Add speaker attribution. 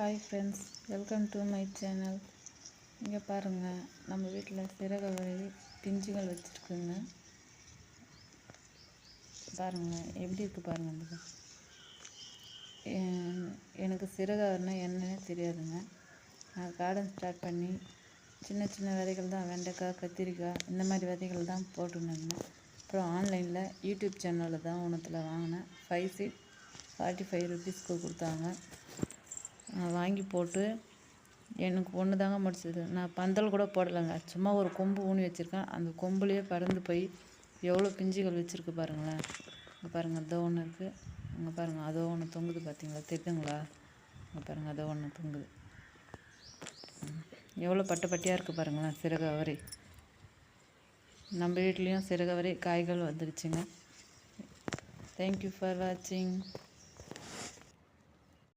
Speaker 1: Hi friends welcome to my channel இங்கே பாருங்கள் நம்ம வீட்டில் சிறகவரை பிஞ்சுகள் வச்சுருக்குங்க. பாருங்கள் எப்படி இருக்குது பாருங்கள் அந்த எனக்கு சிறகவரைனா என்னன்னே தெரியாதுங்க. நான் கார்டன் ஸ்டார்ட் பண்ணி சின்ன சின்ன விதைகள் தான் வெண்டைக்காய் கத்திரிக்காய் இந்த மாதிரி விதைகள் தான் போட்டுருந்தேங்க. அப்புறம் ஆன்லைனில் யூடியூப் சேனலில் தான் ஒன்றுத்தில் வாங்கினேன். ஃபைவ் சீட் ஃபார்ட்டி ஃபைவ் ருபீஸ்க்கு கொடுத்தாங்க. வாங்கி போட்டு எனக்கு ஒன்று தாங்க முடிச்சது. நான் பந்தல் கூட போடலைங்க. சும்மா ஒரு கொம்பு ஊனி வச்சுருக்கேன். அந்த கொம்புலேயே பறந்து போய் எவ்வளோ பிஞ்சுகள் வச்சுருக்கு பாருங்களேன். இங்கே பாருங்கள் அதோ ஒன்று இருக்குது இங்கே பாருங்கள் அதோ ஒன்று தொங்குது பார்த்தீங்களா தெரியுதுங்களா இங்கே பாருங்கள் அதோ ஒன்று தொங்குது. ம். எவ்வளோ பட்டை பட்டியாக இருக்குது பாருங்களேன் சிறகு நம்ம வீட்லேயும் சிறகு காய்கள் வந்துடுச்சுங்க தேங்க்யூ ஃபார் வாட்சிங்